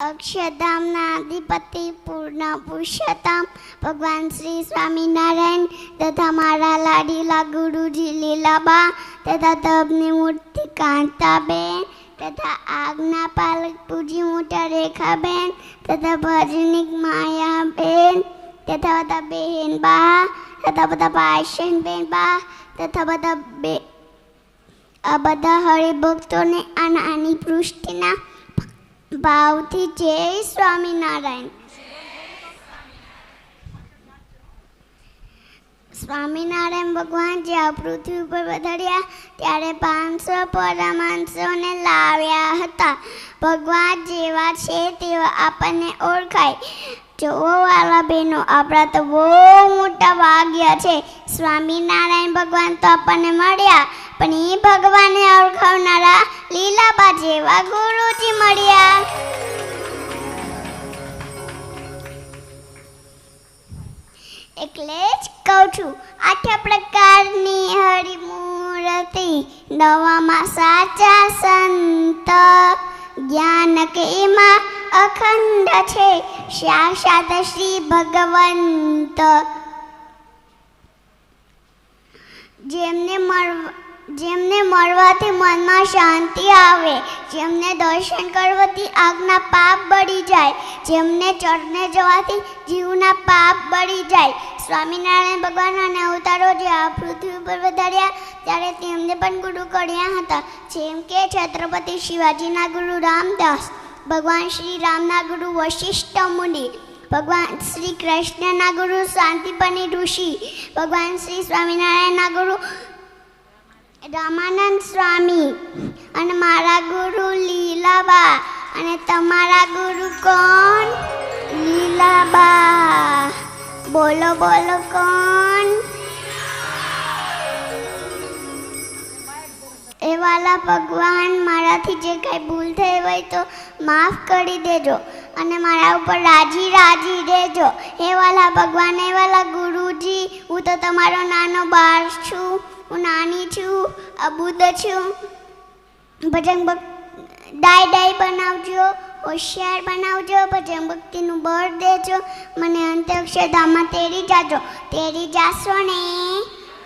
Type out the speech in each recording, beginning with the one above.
અક્ષરધામના અધિપતિ પૂર્ણ પુરુષોત્તમ. ભગવાન શ્રી સ્વામિનારાયણ તથા મારા લાડીલા ગુરુજી લીલાબા તથા તબની મૂર્તિ કાંતાબેન તથા આજ્ઞા પાલક પૂજી મોટા રેખાબેન તથા ભજનિક માયાબેન તથા બધા બહેન બા તથા બધા બેન બા તથા બધા બે આ બધા હરિભક્તોને આ નાની પૃષ્ટિના ભાવથી જય સ્વામિનારાયણ સ્વામિનારાયણ ભગવાન જ્યાં પૃથ્વી ઉપર પધાર્યા ત્યારે પાંચસો પરમાંશોને લાવ્યા હતા ભગવાન જેવા છે તેવા આપણને ઓળખાય જોવો વાલા બહેનો આપણા તો બહુ મોટા ભાગ્ય છે સ્વામિનારાયણ ભગવાન તો આપણને મળ્યા પણ એ ભગવાનને ઓળખાવનારા લીલાબા જેવા ગુરુજી મળ્યા. એટલે જ કહું છું, આઠ પ્રકારની હરિમૂર્તિ. નવામાં સાચા સંત, જ્ઞાન કે એમાં અખંડ છે. સાક્ષાત શ્રી ભગવંત. જેમને મળ જેમને મળવાથી મનમાં શાંતિ આવે, જેમને દર્શન કરવાથી આગના પાપ બળી જાય, જેમને ચરને જવાથી જીવના પાપ બળી જાય. સ્વામિનારાયણ ભગવાનના અવતારો જે આ પૃથ્વી ઉપર વધાર્યા, ત્યારે તેમને પણ ગુરુ કર્યા હતા. જેમ કે છત્રપતિ શિવાજીના ગુરુ રામદાસ, ભગવાન શ્રી રામના ગુરુ વશિષ્ઠ મુનિ, ભગવાન શ્રી કૃષ્ણના ગુરુ શાંતિપની ઋષિ, ભગવાન શ્રી સ્વામિનારાયણના ગુરુ રામાનંદ સ્વામી અને મારા ગુરુ લીલાબા. અને તમારા ગુરુ કોણ? લીલાબા. બોલો બોલો, કોણ? એ વાલા ભગવાન, મારાથી જે કાંઈ ભૂલ થઈ હોય તો માફ કરી દેજો અને મારા ઉપર રાજી રાજી દેજો હે વાલા ભગવાન હે વાલા ગુરુજી, હું તો તમારો નાનો બાળ છું. હું નાની છું અબુદ છું. ભજન ડાય ડાય બનાવજો, હોશિયાર બનાવજો, ભજન ભક્તિનું બળ દેજો. મને અંત્યક્ષરધામમાં તેરી જાજો. તેરી જાશો ને?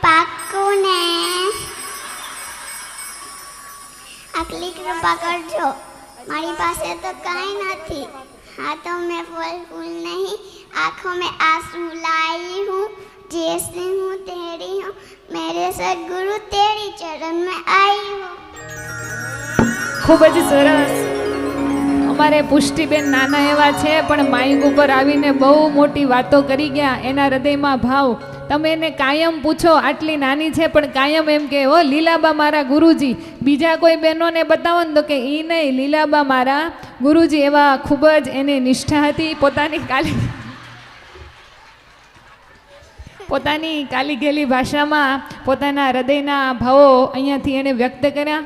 પાકું ને આટલી કૃપા કરજો. મારી પાસે તો કાંઈ નથી. હા તો મેં ફલ, ફૂલ નહીં, આંખો મેં આંસુ લાવી હું. जैसे हूँ तेरी हूँ मेरे सदगुरु तेरी चरण में आई हूँ ખૂબ જ સરસ અમારે પુષ્ટિબેન નાના એવા છે પણ માઇક ઉપર આવીને બહુ મોટી વાતો કરી ગયા એના હૃદયમાં ભાવ તમે એને કાયમ પૂછો આટલી નાની છે પણ કાયમ એમ કે ઓ લીલાબા મારા ગુરુજી બીજા કોઈ બહેનોને બતાવો ને તો કે એ નહીં લીલાબા મારા ગુરુજી એવા ખૂબ જ એની નિષ્ઠા હતી પોતાની કાલી પોતાની કાલી ગેલી ભાષામાં પોતાના હૃદયના ભાવો અહીંયાથી એણે વ્યક્ત કર્યા.